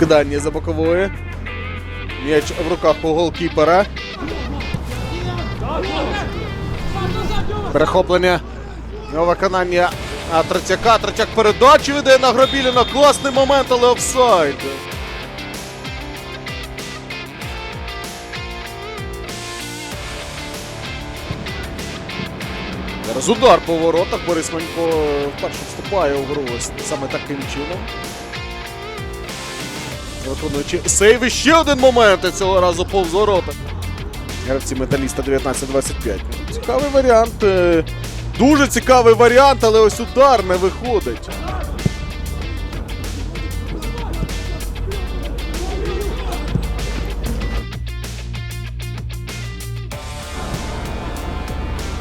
Скидання за бокової. М'яч в руках у голкіпера. Перехоплення на виконання Третяка. Третяк передачу віддає на Грабіліна. Класний момент, але офсайд. Зараз удар по воротах. Борис Манько вперше вступає у гру саме таким чином. Виконуючи сейв. І ще один момент і цього разу повз ворота. Гравці металіста 19-25. Цікавий варіант. е, Дуже цікавий варіант, але ось удар не виходить.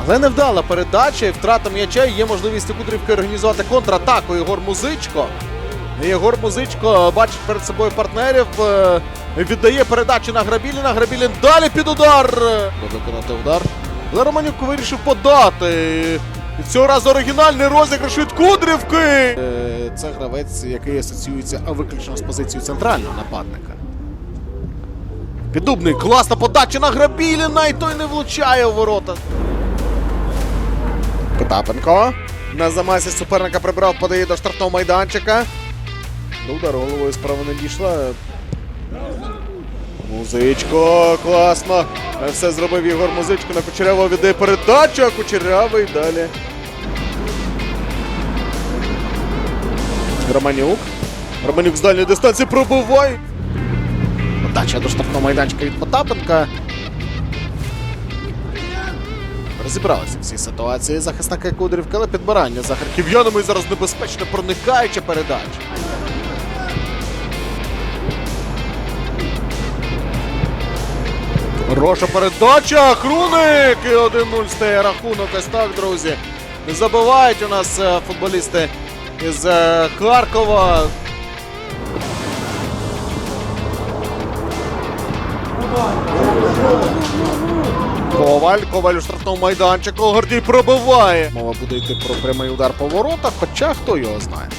Але невдала передача і втрата м'яча. Є можливість у Кудрівки організувати контратаку. Єгор Музичко. Єгор Музичко бачить перед собою партнерів. е, Віддає передачу на Грабіліна. Грабілін далі під удар. Виконати удар. Романюк вирішив подати. І цього разу оригінальний розіграш від Кудрівки. Е, Це гравець, який асоціюється виключно з позицією центрального нападника. Піддубний, класна подача на Грабіліна, і той не влучає у ворота. Потапенко. На замасі суперника прибрав, подає до штрафного майданчика. До удару головою справа не дійшла. Музичко, класно. Все зробив Ігор Музичко на Кучерявого віддає передачу, а Кучерявий далі. Романюк. Романюк з дальньої дистанції пробиває. Подача до штрафного майданчика від Потапенка. Розібралися всі ситуації захисника Кудрівки, але підбирання за харків'янами зараз небезпечно проникаюча передача. Хороша передача. Хруник. І 1-0 стає рахунок. Ось так, друзі. Забивають у нас е, футболісти із е, Харкова. Коваль, Коваль у штрафному майданчику. Гордій пробиває. Мова буде йти про прямий удар по воротах, хоча хто його знає.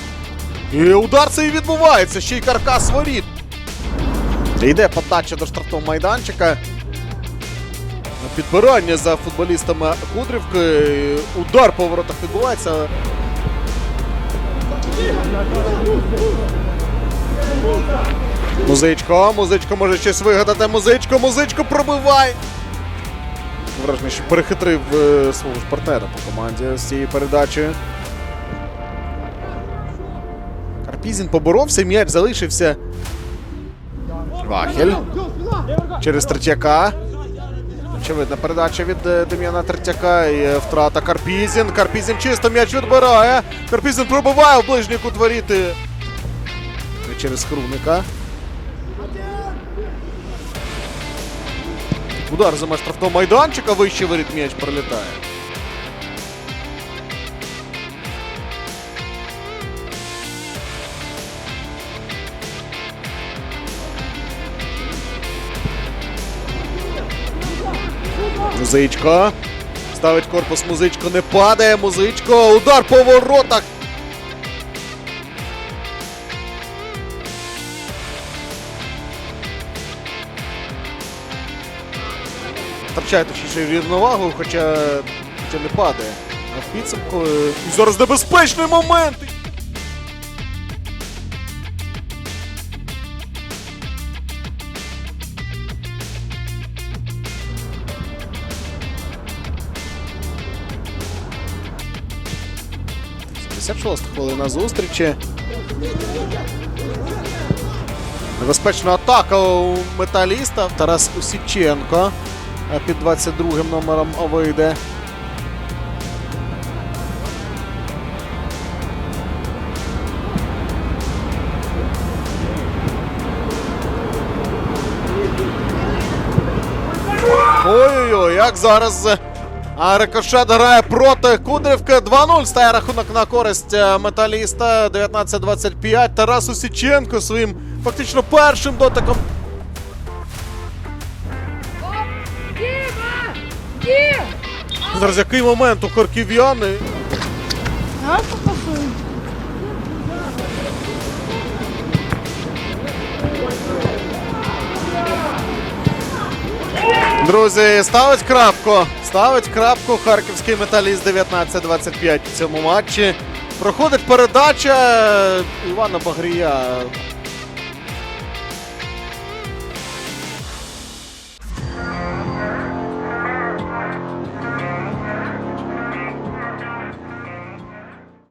І удар цей відбувається, ще й каркас воріт. Йде подача до штрафного майданчика. Підбирання за футболістами Кудрівки. Удар по воротах відбувається. Музичко, музичко може щось вигадати. Музичко, музичко пробиває. Враження, що перехитрив е, свого ж партнера по команді з цією передачею. Карпізін поборовся, м'яч залишився. Вахель. Через Третьяка. Очевидна передача від е, Дем'яна Третяка. і е, втрата Карпізін. Карпізін чисто м'яч відбирає. Карпізін пробиває в ближній кут воріти. Через Хруника. Удар за штрафного майданчика, Вищий воріт м'яч пролітає. Музичко. Ставить корпус музичко, не падає. Музичко. Удар по воротах. Втрачає точніше рівновагу, хоча, хоча не падає. А в підсумку. е, І зараз небезпечний момент. – 56 хвилина зустрічі. Небезпечна атака у металіста. Тарас Усіченко під 22 номером вийде. Ой-ой-ой, як зараз. А Рикошет грає проти Кудрівки. 2-0 стає рахунок на користь е, металіста. 19-25. Тарас Усіченко своїм фактично першим дотиком. Зараз який момент у харків'яни. Друзі, ставить крапку. Ставить крапку харківський металіст 19-25 в цьому матчі. Проходить передача Івана Багрія.